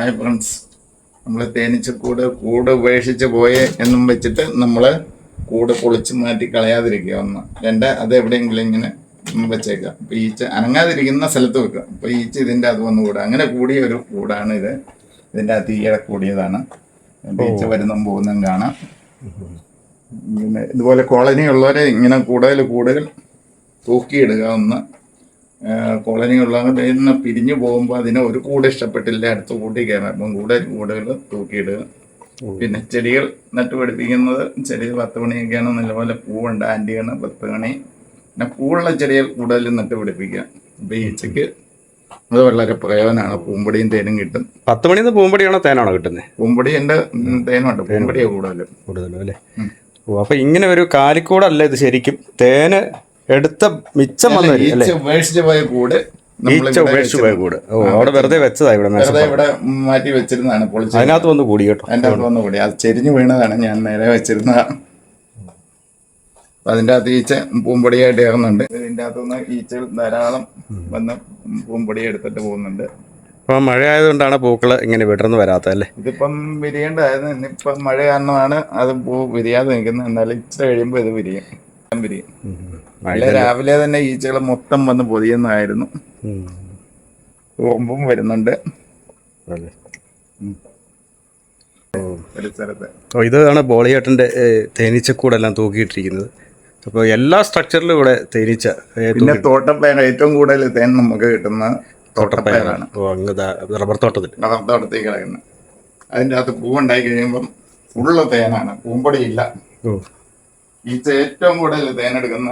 Hi friends നമ്മൾ തേനീച്ച കൂട് കൂട് ഉപേക്ഷിച്ച് പോയേ എന്നും വെച്ചിട്ട് നമ്മൾ കൂട് പൊളിച്ച് മാറ്റി കളയാതിരിക്കുക ഒന്ന്. രണ്ട് അത് എവിടെയെങ്കിലും ഇങ്ങനെ വെച്ചേക്കാം അപ്പം ഈച്ച അനങ്ങാതിരിക്കുന്ന സ്ഥലത്ത് വെക്കുക. അപ്പം ഈച്ച ഇതിന്റെ അത് വന്ന് കൂടുക അങ്ങനെ കൂടിയ ഒരു കൂടാണ് ഇത്. ഇതിന്റെ അകത്ത് ഈയിടെ കൂടിയതാണ്. ഈച്ച വരുന്നും പോകുന്നതും കാണാം. പിന്നെ ഇതുപോലെ കോളനി ഉള്ളവരെ ഇങ്ങനെ കൂടുതൽ കൂടുതൽ തൂക്കിയിടുക ഒന്ന്. കോളനി ഉള്ളവർ നിന്ന് പിരിഞ്ഞു പോകുമ്പോൾ അതിനെ ഒരു കൂടെ ഇഷ്ടപ്പെട്ടില്ല. അടുത്ത കൂട്ടി കയറാം. അപ്പം കൂടുതൽ കൂടുകൾ തൂക്കിയിടുക. പിന്നെ ചെടികൾ നട്ടുപിടിപ്പിക്കുന്നത് ചെടി പത്ത് മണിയൊക്കെയാണ്. നല്ലപോലെ പൂവുണ്ട്. ആന്റിയാണ് പത്ത് മണി. പിന്നെ പൂവുള്ള ചെടികൾ കൂടുതലും നട്ടുപിടിപ്പിക്കുക അപ്പം ഈച്ചയ്ക്ക് അത് വളരെ പ്രയോജനമാണ്. പൂമ്പൊടിയും തേനും കിട്ടും. പത്ത് മണിന്ന് പൂമ്പടിയാണോ തേനാണോ കിട്ടുന്നത് പൂമ്പൊടി എന്റെ തേനുണ്ട്. പൂമ്പൊടിയാണ് കൂടുതലും. കൂടുതലും അല്ലേ? ഓ അപ്പൊ ഇങ്ങനെ ഒരു കാലിക്കൂടല്ല ഇത് ശരിക്കും? തേന് എടുത്ത മിച്ചം വന്നു വരും അല്ലേ? ഈച്ച ഉപേക്ഷിച്ച് പോയ കൂട് ഈച്ച നമ്മളിവിടെ ഉപേക്ഷിച്ച് പോയ കൂട്. ഓ അവിടെ വെറുതെ വെച്ചതാ ഇവിടെ വെറുതെ ഇവിടെ മാറ്റി വെച്ചിരുന്നതാണ് പൊളിച്ച് അതിനകത്ത് വന്ന് കൂടി കേട്ടോ. അതിന്റെ അകത്ത് വന്ന് കൂടി. അത് ചെരിഞ്ഞു വീണതാണ് ഞാൻ നേരെ വെച്ചിരുന്നതാണ് അതിന്റെ അതിന്റെ അകത്ത് ഈച്ച പൂമ്പൊടിയായിട്ട് ഇറങ്ങുന്നുണ്ട്. ഇതിന്റെ അകത്തുനിന്ന് ഈച്ചകൾ ധാരാളം വന്ന് പൂമ്പൊടി എടുത്തിട്ട് പോകുന്നുണ്ട്. അപ്പൊ മഴ ആയതുകൊണ്ടാണ് പൂക്കൾ ഇങ്ങനെ വിടർന്ന് വരാത്തത് അല്ലേ? ഇതിപ്പം വിരിയേണ്ടതായിരുന്നു. ഇന്നിപ്പം മഴ കാരണമാണ് അത് പൂ വിരിയാതെ നിൽക്കുന്നത്. എന്നാലും ഇച്ചിരി കഴിയുമ്പോൾ ഇത് വിരിയും. മഴ രാവിലെ തന്നെ ഈച്ചകൾ മൊത്തം വന്ന് പൊതിയുന്നതായിരുന്നു. ഓമ്പും വരുന്നുണ്ട്. പരിസരത്ത് ഓ. ഇതാണ് ബോളിയേട്ടന്റെ ഏ, തേനീച്ചക്കൂടെല്ലാം തൂക്കിയിട്ടിരിക്കുന്നത്. അപ്പോൾ എല്ലാ സ്ട്രക്ചറിലും ഇവിടെ തേനീച്ച പിന്നെ തോട്ടപ്പയർ ഏറ്റവും കൂടുതൽ തേൻ നമുക്ക് കിട്ടുന്ന തോട്ടപ്പയറാണ്. ഓ തോട്ടത്തിൽ. റബ്ബർ തോട്ടത്തിൽ കളയുന്നത് കിടക്കുന്നത്. അതിന്റെ അകത്ത് പൂവുണ്ടായി കഴിയുമ്പം ഫുള്ള് തേനാണ്. പൂമ്പൊടിയില്ല. ഓ. ഈച്ച ഏറ്റവും കൂടുതൽ തേനെടുക്കുന്ന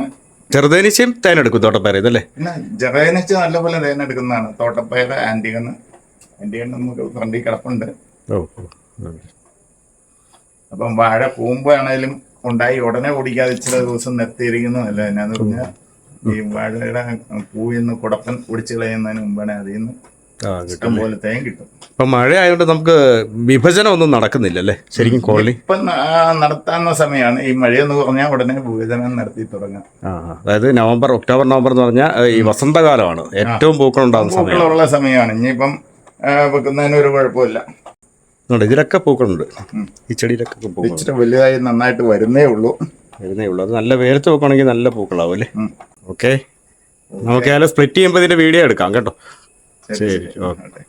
ചെറുതേനീച്ചയും തേനെടുക്കും തോട്ടപ്പയർ ഇതല്ലേ പിന്നെ ജറേനിച്ച് നല്ലപോലെ തേനെടുക്കുന്നതാണ്. തോട്ടപ്പയർ ആന്റികന്ന് ആന്റികന്ന് നമുക്ക് ഫ്രണ്ടിൽ കിടപ്പുണ്ട്. ഓ. അപ്പം വാഴ പൂമ്പാണേലും ഉണ്ടായി ഉടനെ ഓടിക്കാതെ ചില ദിവസം നിർത്തിയിരിക്കുന്നതല്ല എന്നാന്ന് പറഞ്ഞാൽ ഈ വാഴയുടെ പൂവിന്ന് കുടപ്പൻ ഒടിച്ചു കളയുന്നതിന് മുമ്പാണ് അതിൽ നിന്ന് ഇഷ്ടം പോലെ തേൻ കിട്ടും. ഇപ്പൊ മഴ ആയതുകൊണ്ട് നമുക്ക് വിഭജനം ഒന്നും നടക്കുന്നില്ല അല്ലേ ശരിക്കും കോളനി? ഇപ്പം നടത്താവുന്ന സമയമാണ് ഈ മഴയെന്ന് പറഞ്ഞാൽ ഉടനെ വിഭജനം നടത്തി തുടങ്ങാം. ആ. അതായത് നവംബർ ഒക്ടോബർ നവംബർ എന്ന് പറഞ്ഞാൽ ഈ വസന്തകാലമാണ്. ഏറ്റവും പൂക്കൾ ഉണ്ടാകുന്ന സമയം പൂക്കളുള്ള സമയമാണ്. ഇനിയിപ്പം വെക്കുന്നതിന് ഒരു കുഴപ്പമില്ല. ഇതിലൊക്കെ പൂക്കളുണ്ട്. ഈ ചെടിയിലൊക്കെ പൂക്കൾ ഇച്ചിരി വലുതായി നന്നായിട്ട് വരുന്നേ ഉള്ളൂ. വരുന്നേ ഉള്ളൂ. അത് നല്ല വെയിലത്ത് വെക്കുകയാണെങ്കിൽ നല്ല പൂക്കളാവും അല്ലേ. ഓക്കെ. നമുക്ക് സ്പ്ലിറ്റ് ചെയ്യുമ്പോൾ ഇതിന്റെ വീഡിയോ എടുക്കാം കേട്ടോ. ശരി ഓക്കെ.